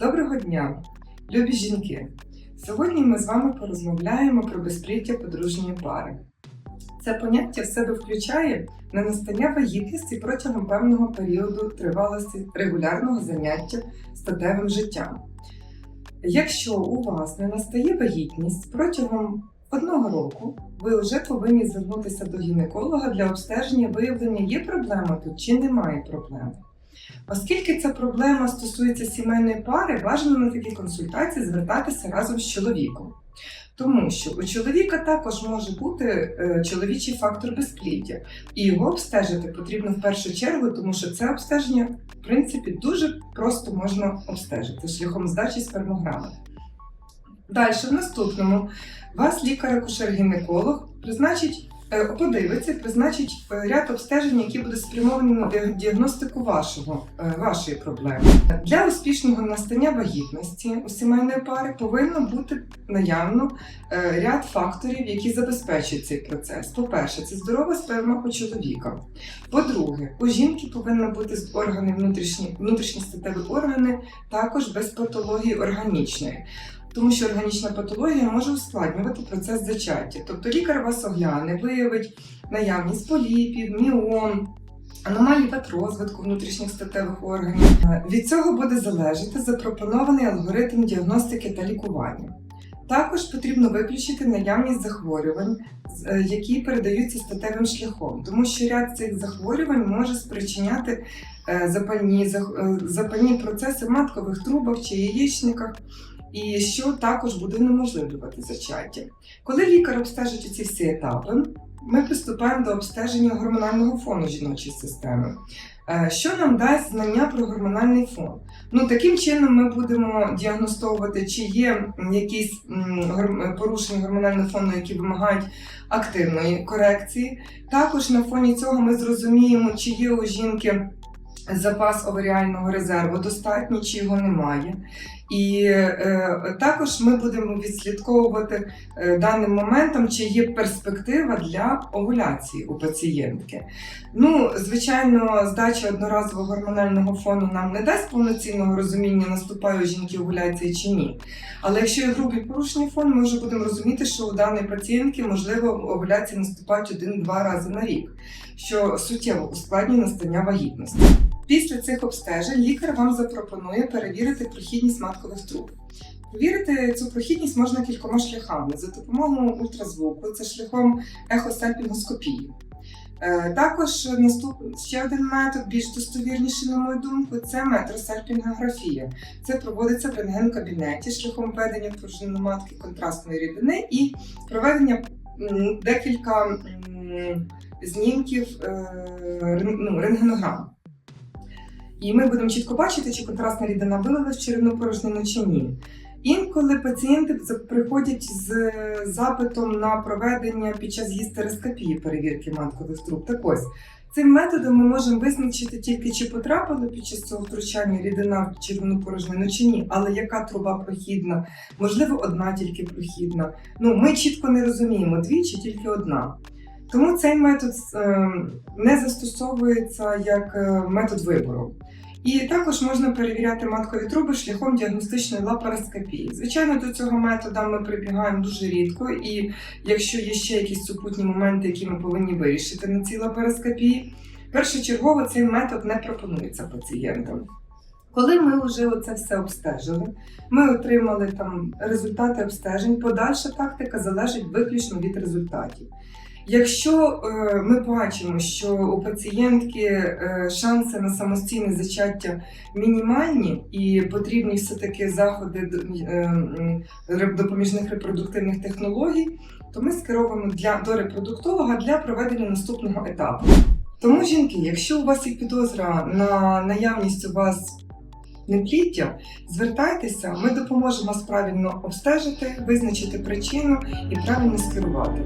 Доброго дня, любі жінки! Сьогодні ми з вами порозмовляємо про безпліття подружньої пари. Це поняття в себе включає на настання вагітності протягом певного періоду тривалості регулярного заняття статевим життям. Якщо у вас не настає вагітність протягом одного року, ви вже повинні звернутися до гінеколога для обстеження виявлення, є проблема тут чи немає проблеми. Оскільки ця проблема стосується сімейної пари, бажано на такі консультації звертатися разом з чоловіком. Тому що у чоловіка також може бути е, чоловічий фактор безпліддя, і його обстежити потрібно в першу чергу, тому що це обстеження, в принципі, дуже просто можна обстежити шляхом здачі спермограми. Далі, в наступному, вас лікар-акушер-гінеколог призначить Е, подивиться, призначить е, ряд обстежень, які будуть спрямовані на діагностику вашого, е, вашої проблеми. Для успішного настання вагітності у сімейної пари повинно бути наявно е, ряд факторів, які забезпечують цей процес. По-перше, це здорова сперма у чоловіка. По-друге, у жінки повинні бути органи внутрішні, внутрішні статеві органи, також без патології органічної. Тому що органічна патологія може ускладнювати процес зачаття. Тобто лікар вас огляне, виявить наявність поліпів, міом, аномалій розвитку внутрішніх статевих органів. Від цього буде залежати запропонований алгоритм діагностики та лікування. Також потрібно виключити наявність захворювань, е, які передаються статевим шляхом, тому що ряд цих захворювань може спричиняти е, запальні, е, запальні процеси в маткових трубах чи яєчниках і що також буде унеможливлювати зачаття. Коли лікар обстежить ці всі етапи, ми приступаємо до обстеження гормонального фону жіночої системи. Е, Що нам дасть знання про гормональний фон? Ну таким чином ми будемо діагностовувати, чи є якісь порушення гормонального фону, які вимагають активної корекції. Також на фоні цього ми зрозуміємо, чи є у жінки запас оваріального резерву достатній, чи його немає. І е, також ми будемо відслідковувати е, даним моментом, чи є перспектива для овуляції у пацієнтки. Ну, звичайно, здача одноразового гормонального фону нам не дасть повноцінного розуміння, наступає у жінки овуляції чи ні. Але якщо є грубий порушений фон, ми вже будемо розуміти, що у даної пацієнтки можливо овуляції наступають один-два рази на рік, що суттєво ускладнює настання вагітності. Після цих обстежень лікар вам запропонує перевірити прохідність маткових труб. Перевірити цю прохідність можна кількома шляхами за допомогою ультразвуку, це шляхом ехосальпінгоскопії. Е, Також наступ... ще один метод, більш достовірніший, на мою думку, це метросальпінгографія. Це проводиться в рентген-кабінеті шляхом введення пружину матки контрастної рідини і проведення декілька знімків е, ну, рентгенограм. І ми будемо чітко бачити, чи контрастна рідина вилилась в черевну порожнину чи ні. Інколи пацієнти приходять з запитом на проведення під час гістероскопії перевірки маткових труб. Так ось цим методом ми можемо визначити тільки, чи потрапила під час цього втручання рідина в червону порожнину чи ні, але яка труба прохідна, можливо, одна тільки прохідна. Ну, ми чітко не розуміємо, дві чи тільки одна. Тому цей метод е, не застосовується як е, метод вибору. І також можна перевіряти маткові труби шляхом діагностичної лапароскопії. Звичайно, до цього методу ми прибігаємо дуже рідко, і якщо є ще якісь супутні моменти, які ми повинні вирішити на цій лапароскопії, першочергово цей метод не пропонується пацієнтам. Коли ми вже оце все обстежили, ми отримали там результати обстежень, подальша тактика залежить виключно від результатів. Якщо е, ми бачимо, що у пацієнтки е, шанси на самостійне зачаття мінімальні і потрібні все-таки заходи е, допоміжних репродуктивних технологій, то ми скеровуємо для, до репродуктолога для проведення наступного етапу. Тому, жінки, якщо у вас є підозра на наявність у вас непліття, звертайтеся, ми допоможемо вас правильно обстежити, визначити причину і правильно скерувати.